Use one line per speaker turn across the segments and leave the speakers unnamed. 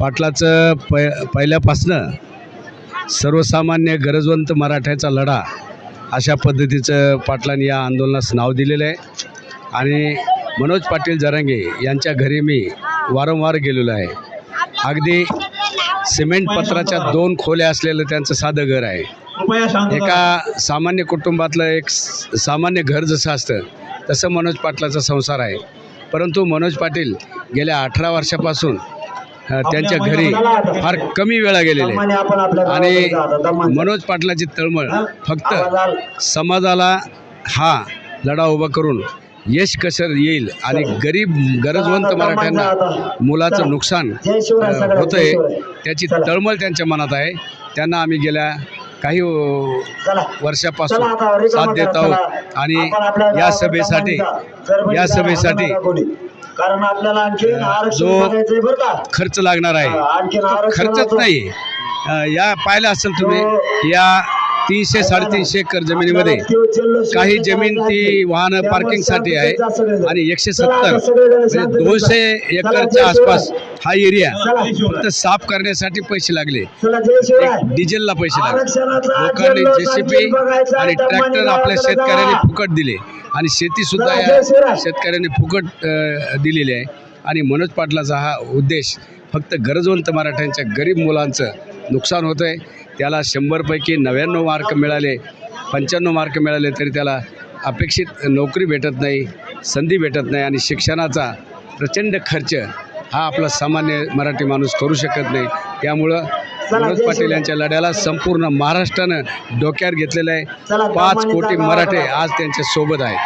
पाटलाचं पै पहिल्यापासनं सर्वसामान्य गरजवंत मराठ्याचा लढा अशा पद्धतीचं पाटलांनी या आंदोलनास नाव दिलेलं आहे. आणि मनोज पाटील जरांगे यांच्या घरी मी वारंवार गेलेलो आहे. अगदी सिमेंट पत्राच्या दोन खोल्या असलेलं त्यांचं साधं घर आहे. एका सामान्य कुटुंबातलं एक सामान्य घर जसं असतं तसं मनोज पाटलाचा संसार आहे. परंतु मनोज पाटील गेल्या अठरा वर्षापासून त्यांच्या घरी फार कमी वेळा गेलेले. आणि. मनोज पाटलाची तळमळ. फक्त समाजाला हा लढा उभा करून यश कसं येईल आणि गरीब गरजवंत मराठ्यांना मुलाचं नुकसान
जय शिवराय.
त्याची. तळमळ त्यांच्या मनात आहे. त्यांना आम्ही गेल्या काही वर्षापासून साथ देत आहोत. आणि या सभेसाठी या सभेसाठी.
कारण आपल्याला आणखी आरक्षण
जो
बघायचंय बरं का.
खर्च लागणार आहे.
हा, आणखीन
खर्चच नाही. अ, या पाहिलं असेल तुम्ही या तीनशे साडेतीनशे एकर जमिनीमध्ये काही जमीन ती वाहनं पार्किंगसाठी आहे आणि एकशे सत्तर. म्हणजे दोनशे एकरच्या आसपास हा एरिया फक्त साफ करण्यासाठी पैसे लागले.
चला जय शिवराय.
एक डिझेलला पैसे लागले. लोकांनी जेसीबी आणि ट्रॅक्टर आपल्या शेतकऱ्यांनी. फुकट दिले. आणि शेती सुद्धा
चला,
या. शेतकऱ्यांनी फुकट दिलेली आहे. आणि मनोज पाटलाचा हा उद्देश फक्त गरजवंत मराठ्यांच्या गरीब मुलांचं नुकसान होतं आहे त्याला शंभरपैकी नव्याण्णव मार्क मिळाले पंच्याण्णव मार्क मिळाले तरी त्याला अपेक्षित नोकरी भेटत नाही संधी भेटत नाही आणि शिक्षणाचा प्रचंड खर्च हा आपला सामान्य मराठी माणूस करू शकत नाही. त्यामुळं मनोज पाटील यांच्या लढ्याला संपूर्ण महाराष्ट्रानं डोक्यावर घेतलेलं आहे. पाच कोटी मराठे. आज त्यांच्यासोबत आहेत.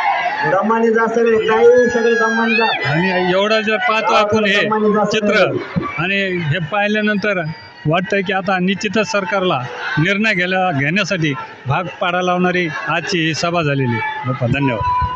जा
आणि एवढं जर पाहतो आपण हे चित्र आणि हे पाहिल्यानंतर वाटतं की आता निश्चितच सरकारला निर्णय घ्यायला घेण्यासाठी भाग पाडायला लावणारी आजची ही सभा झालेली आहे. धन्यवाद.